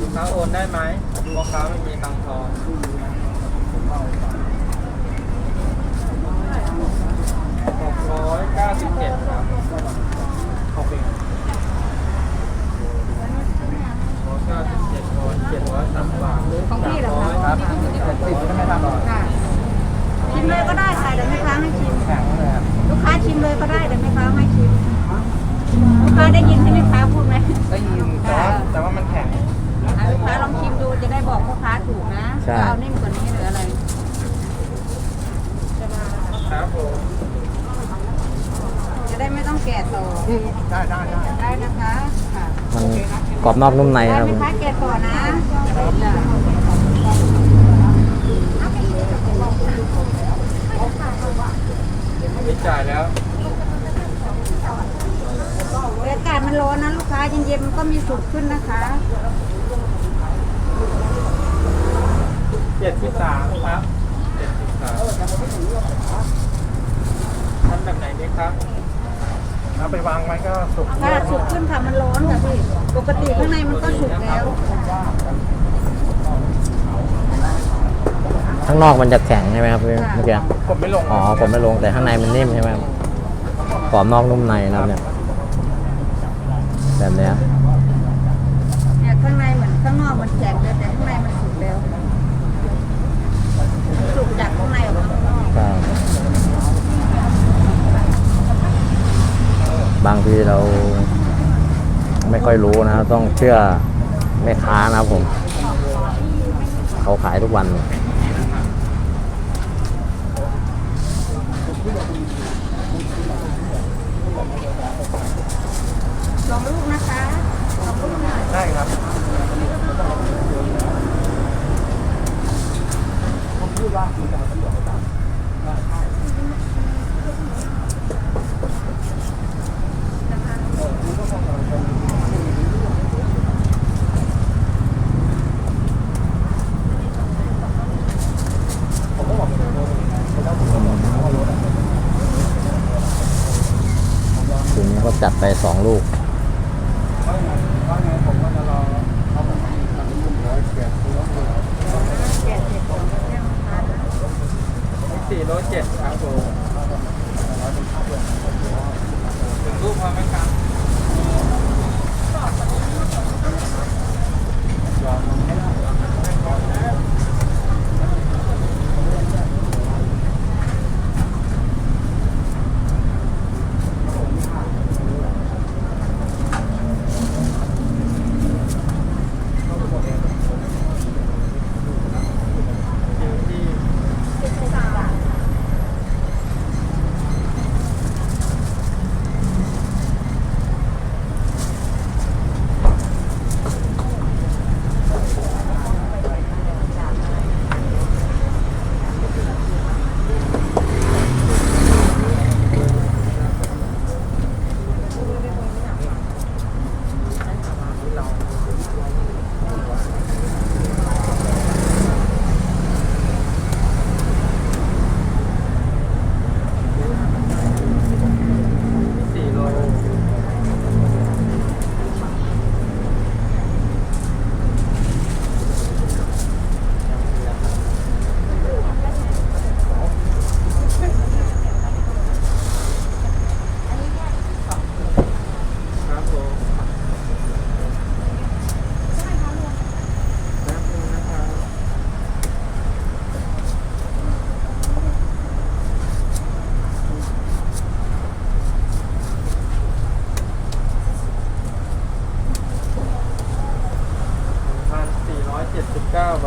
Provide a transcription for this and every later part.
ลูกค้าโอนได้ไหมลูกค้าไม่มีตังค์ทอนหกร้อยเก้าสิบเจ็ดครับขอบคุณเก้าสิบเจ็ดร้อยเจ็ดร้อยสามบาทของพี่เหรอคะครับเจ็ดสิบใช่ไหมครับค่ะชิมเลยก็ได้ค่ะเดี๋ยวแม่ค้าให้ชิมแข็งเลยครับลูกค้าชิมเลยก็ได้เดี๋ยวแม่ค้าให้ชิม ลูกค้าได้ยินที่แม่ค้าพูดไหม ได้ยินแต่ว่าแต่ว่ามันแข็ง อะลูกค้าลองชิมดูจะได้บอกพ่อค้าถูกนะ ใช่ จะเอานิ่มกว่านี้หรืออะไร ครับผม จะได้ไม่ต้องแกะต่อ ได้ได้ได้ ได้นะคะค่ะ มันก รอบนอกนุ่มในได้ครับแม่ค้าแกะต่อนะจ้ะไม่จ่ายแล้วอากาศมันร้อนนะลูกค้าเย็นๆมันก็มีสุกขึ้นนะคะเจ็ดสิบสามครับเจ็ดสิบสามทำแบบไหนดีครับ เอาไปวางไว้ก็สุกถ้าสุกขึ้นค่ะมันร้อนค่ะพี่ ปกติข้างในมันก็สุกแล้ว ข้างนอกมันจะแข็งใช่ไหมครับพี่ค่ะเมื่อกี้ผมไม่ลงอ๋อผมไม่ลงแต่ข้างในมันนิ่มใช่ไหมครับกรอบนอกนุ่มในนะครับเนี่ยแบบเนี้ย เนี่ยข้างในเหมือนข้างนอกมันแข็งเลยแต่ข้างในมันสุกแล้ว สุกจากข้างในออกมาข้างนอก ก็ บางทีเราไม่ค่อยรู้นะ ต้องเชื่อแม่ค้านะครับผม เขาขายทุกวันสองลูกนะคะสองลูกหน่อยได้ครับถึงก็จัดไปสองลูก สี่ โลเจ็ดครับผมถึงรูปพอไหมครับ เจ็ดสิบเก้าท 479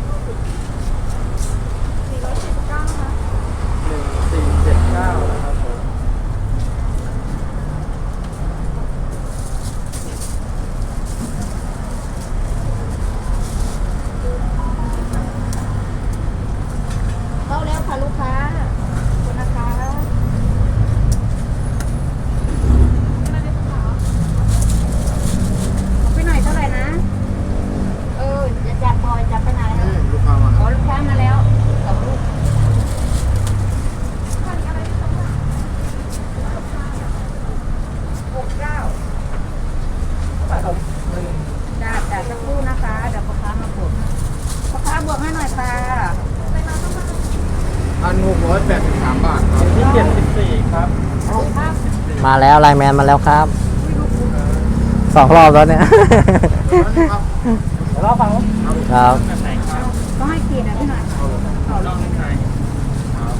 นะคะเก้า ร้อยแปดสิบสามบาทครับที่เจ็ดสิบสี่ครับมาแล้วไลน์แมนมาแล้วครับสองรอบแล้วเนี่ยรอบฟังครับแบบไหนครับ ก็ให้กินนะพี่หน่อย เอาลองไหนครับ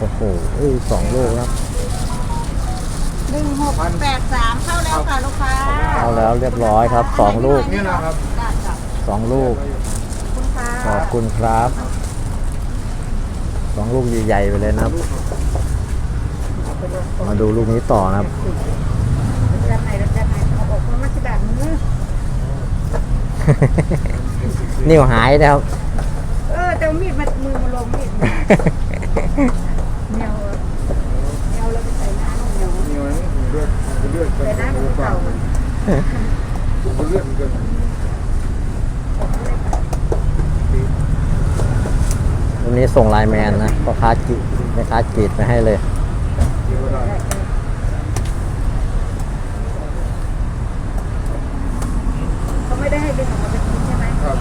โอ้โหอุ้ย สองลูกครับ หนึ่งหกแปดสามเข้าแล้วค่ะลูกค้าเอาแล้วเรียบร้อยครับสองลูกนี่นะครับจ้ะจ้ะสองลูก คุณค่ะขอบคุณครับสองลูกใหญ่ๆไปเลยนะครับ มาดูลูกนี้ต่อนะครับ ด้านไหนด้านไหนเอาออกมามาสิแบบนี้นิ้วหายแล้ว เออแต่มีดมันมือมาลงมีดเหนียวเหนียวแล้วไปใส่น้ำเหนียว มีไหมเลือดเลือดใส่น้ำมันเก่าเลือดกินวันนี้ส่งไลน์แมนนะพ่อค้าจีแม่ค้ากรีดไปให้เลย เดี๋ยวเวลา เขาไม่ได้ให้ดึงออกมาจากนี้ใช่ไหม ครับ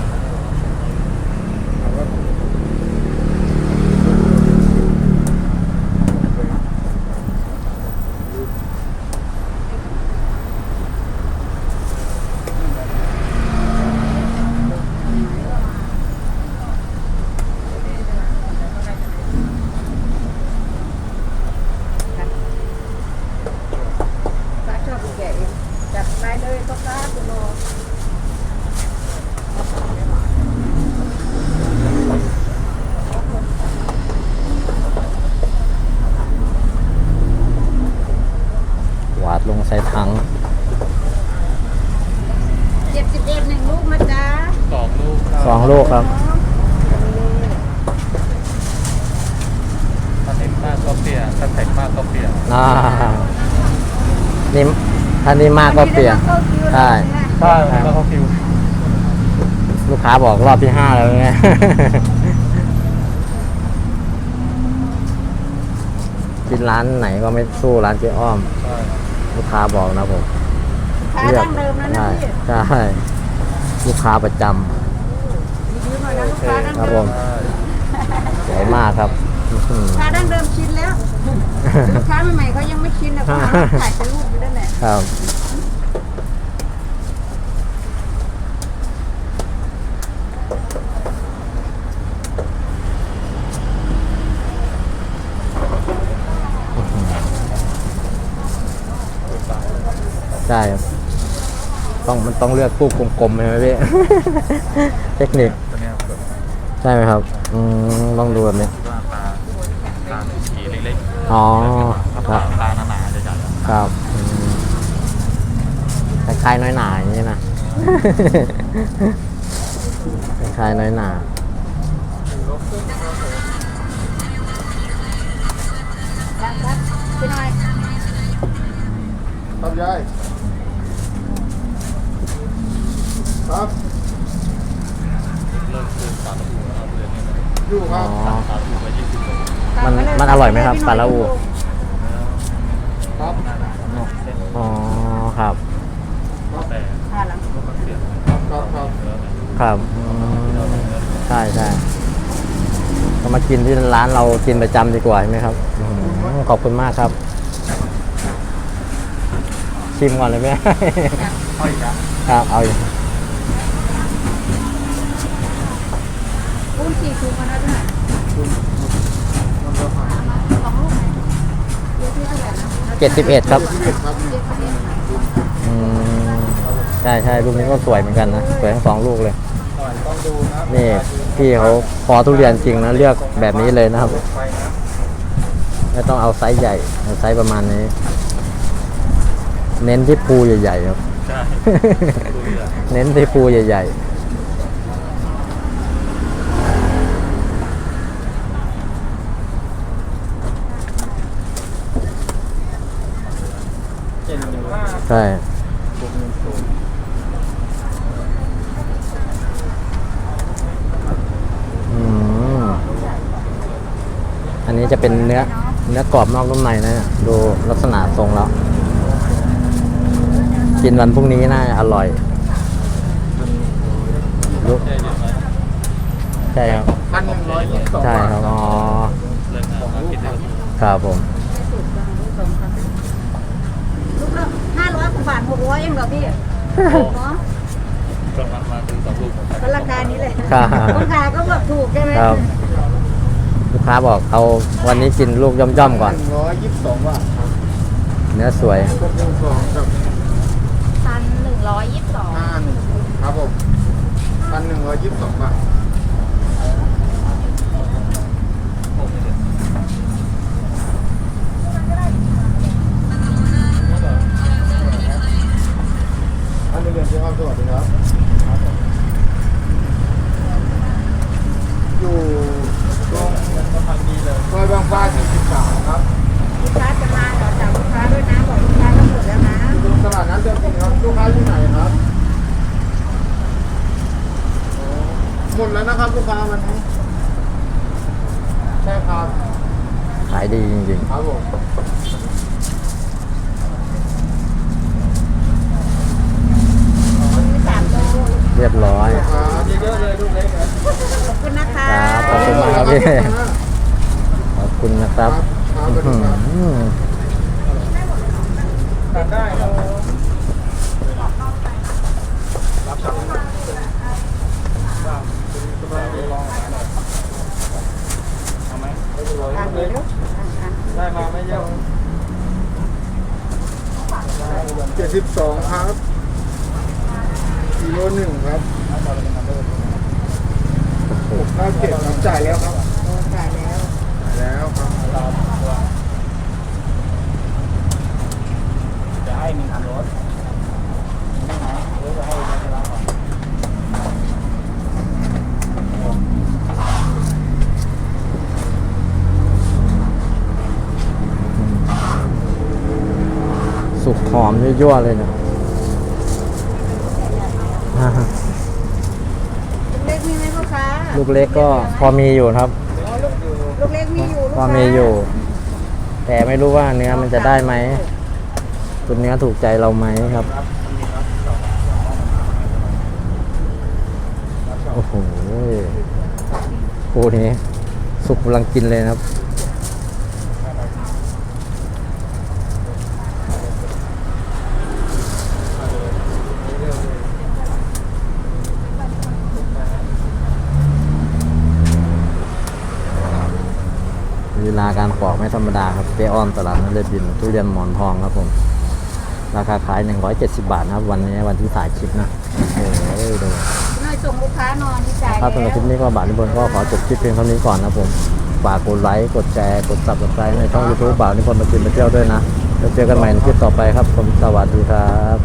ป้าชอบแกะเองจัดไปเลยก็ป้าคุณโล หวาดลงใส่ถัง เจ็ดสิบเอ็ดหนึ่งลูกนะจ๊ะ สองลูก สองลูกครับ ถ้าเต็มมากก็เปลี่ยนถ้าเต็มมากก็เปลี่ยน อ่านี่ ถ้านี่มากก็เปลี่ยน ใช่ ใช่แล้วเขาคิวลูกค้าบอกรอบที่ห้าแล้วไงกินร้านไหนก็ไม่สู้ร้านเจ๊อ้อม ใช่ลูกค้าบอกนะผมค้าดั้งเดิมแล้วนะใช่พี่ใช่ลูกค้าประจยืมหน่อยนะลูกค้าดั้งำครับเดิผมมสวยมากครับอื้อหือค้าดั้งเดิมชินแล้ว ลูกค้าใหม่ๆเขายังไม่ชินเลยเขาถ่ายเป็นรู ครับใช่ครับต้องมันต้องเลือกกู้กลมๆใช่ไหมพี่ เทคนิคตัวเนี้ยแบบใช่ไหมครับอืมต้องดูแบบนี้ ว่าปลาปลาสีเล็กอ๋อๆถ้าคปรัลาบ ปลาหนาๆจะใหญ่ๆอะครับอืม คล้ายๆน้อยหนาอย่างนี้นะคล้ายๆน้อยหนาดังครับพี่หน่อยครับยายครับเริ่มคือสามลูกเอาเดือนนี้อยู่คอ๋รัอบสามลูกไปยี่สิบโลมันมันอร่อยไหมครับปลาละอูครับอ๋อครับ แต่อ่าหลังก็มันเปลี่ยนครับครับอืมใช่ใช่ก็มากินที่ร้านเรากินประจำดีกว่าใช่ไหมครับอืมขอบคุณมากครับ ชิมก่อนเลยไหม ค่อยครับครับเอาอยู่ปูนสี่ถุงมานะพี่หน่อยมันก็ผ่านสองลูกไหนเยอะที่เท่าไหร่นะเจ็ดสิบเอ็ดครับเจ็ดครับ เจ็ดสิบเอ็ด ใช่ใช่ลูกนี้ก็สวยเหมือนกันนะสวยทั้งสองลูกเลยหน่อยต้องดูนะนี่พี่เขาพอทุเรียนจริงนะเลือกแบบนี้เลยนะครับไปนะไม่ต้องเอาไซส์ใหญ่เอาไซส์ประมาณนี้ เน้นที่ภูใหญ่ๆครับใช่ดูเลยเน้นที่ภูใหญ่เจ็ดสิบห้าๆใช่ บวกหนึ่งศูนย์ นี้จะเป็นเนื้อเนื้อกรอบนอกนุ่มในนะเนี่ยดูลักษณะทรงแล้ว กินวันพรุ่งนี้น่าจะอร่อยลูกแช่เย็นไว้ใช่ครับพันหนึ่งร้อยยี่สิบสองใช่บาทครับอ๋อเลิกงานมากินได้ครับครับผมลูกละห้าร้อยกว่าบาทหกร้อยเองเหรอพี่เนาะช่วงนั้นมาซื้อสองลูกผมก็ราคานี้เลยครับคนขายก็บอกถูกใช่ไหมครับ ลูกค้าบอกเอาวันนี้กินลูกย่อมๆก่อนหนึ่งร้อยยี่สิบสองบาทครับเนื้อสวยหกหนึ่งสองกับพันหนึ่งร้อยยี่สิบสองห้าหนึ่งครับผมพันหนึ่งร้อยยี่สิบสองบาทอันนี้เรียนที่ห้องสวัสดีครับ อยู่ตรงสะพานดีเลยซอยบางฟ้า43ครับ ลูกค้าจะมาเหรอจับลูกค้าด้วยนะบอกลูกค้าก็หมดแล้วนะ อยู่ตรงตลาดนัดเดิมจริงครับลูกค้าที่ไหนครับอ๋อหมดแล้วนะครับลูกค้าวันนี้ใช่ครับ ขาย ดีจริงครับผมมีสามโลๆเรียบร้อยครับเยอะๆเลยลูกเล็กครับขอบคุณนะคะครับขอบคุณมากครับพี่ ขอบคุณนะครับครับอื้อหือ ตัดได้ครับรับสั่งสบายดีลองหาหน่อยเอาไหมไม่เป็นไร อะ ลูก เดี๋ เล็ ยว ก อะ ได้มาไม่เยอะเจ็ด สิบสองครับกิโลหนึ่งครับหกเก้าเจ็ดครับจ่ายแล้วครับ โอ้จ่ายแล้ว จ่ายแล้วครับจะให้มีคันรถ สุกห อมยั่วๆเลยเนะลูกเล็กมีไหมพ่อค้าลูกเล็กก็พอมีอยู่ครับอ๋อลูกลูกเล็กมีอยู่ลูกพอค้ามีอยู่ แต่ไม่รู้ว่าเนื้อมันจะได้ไหมตัวเนื้อถูกใจเราไหมครับโอ้โหคู่นี้สุกกำลังกินเลยนะครับ ลีลาการปอกไม่ธรรมดาครับเปอ้อนตลาดนัดเลดินทุเรียนหมอนทองครับผม ราคาขาย 170 บาทนะครับ วันนี้วันที่ถ่ายคลิปนะโอ้โหดูหน่อยส่งลูกค้านอนที่จ่ายถ้าแล้วสำหรับคลิปนี้ก็บาทนิพนธ์ก็ขอจบคลิปเพียงเท่านี้ก่อนนะผมฝากกดไลค์กดแชร์กด subscribe ในช่อง YouTube บ่าวนิพนธ์มากินมาเที่ยวด้วยนะแล้วเจอกันใหม่ในคลิปต่อไปครับผมสวัสดีครับ